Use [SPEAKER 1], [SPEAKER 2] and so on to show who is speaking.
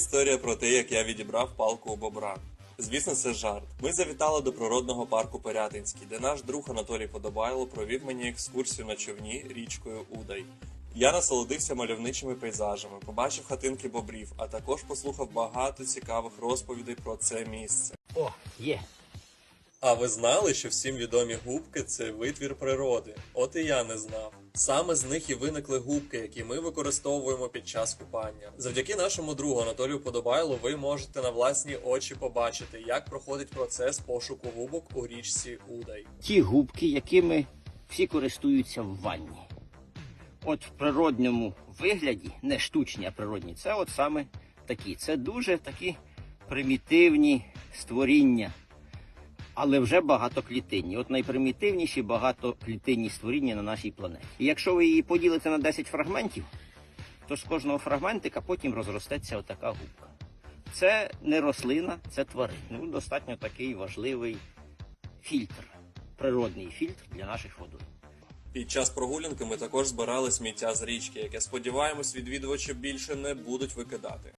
[SPEAKER 1] Історія про те, як я відібрав палку у бобра. Звісно, це жарт. Ми завітали до природного парку Порятинський, де наш друг Анатолій Подобайло провів мені екскурсію на човні річкою Удай. Я насолодився мальовничими пейзажами, побачив хатинки бобрів, а також послухав багато цікавих розповідей про це місце.
[SPEAKER 2] О, є.
[SPEAKER 1] А ви знали, що всім відомі губки це витвір природи? От і я не знав. Саме з них і виникли губки, які ми використовуємо під час купання. Завдяки нашому другу Анатолію Подобайлу ви можете на власні очі побачити, як проходить процес пошуку губок у річці Удай.
[SPEAKER 2] Ті губки, якими всі користуються в ванні. От в природньому вигляді, не штучні, а природні, це от саме такі. Це дуже такі примітивні створіння, але вже багатоклітинні. От найпримітивніші багатоклітинні створіння на нашій планеті. І якщо ви її поділите на 10 фрагментів, то з кожного фрагментика потім розростеться отака губка. Це не рослина, це тварина. Ну, достатньо такий важливий фільтр, природний фільтр для наших водойм.
[SPEAKER 1] Під час прогулянки ми також збирали сміття з річки, яке сподіваємось, відвідувачі більше не будуть викидати.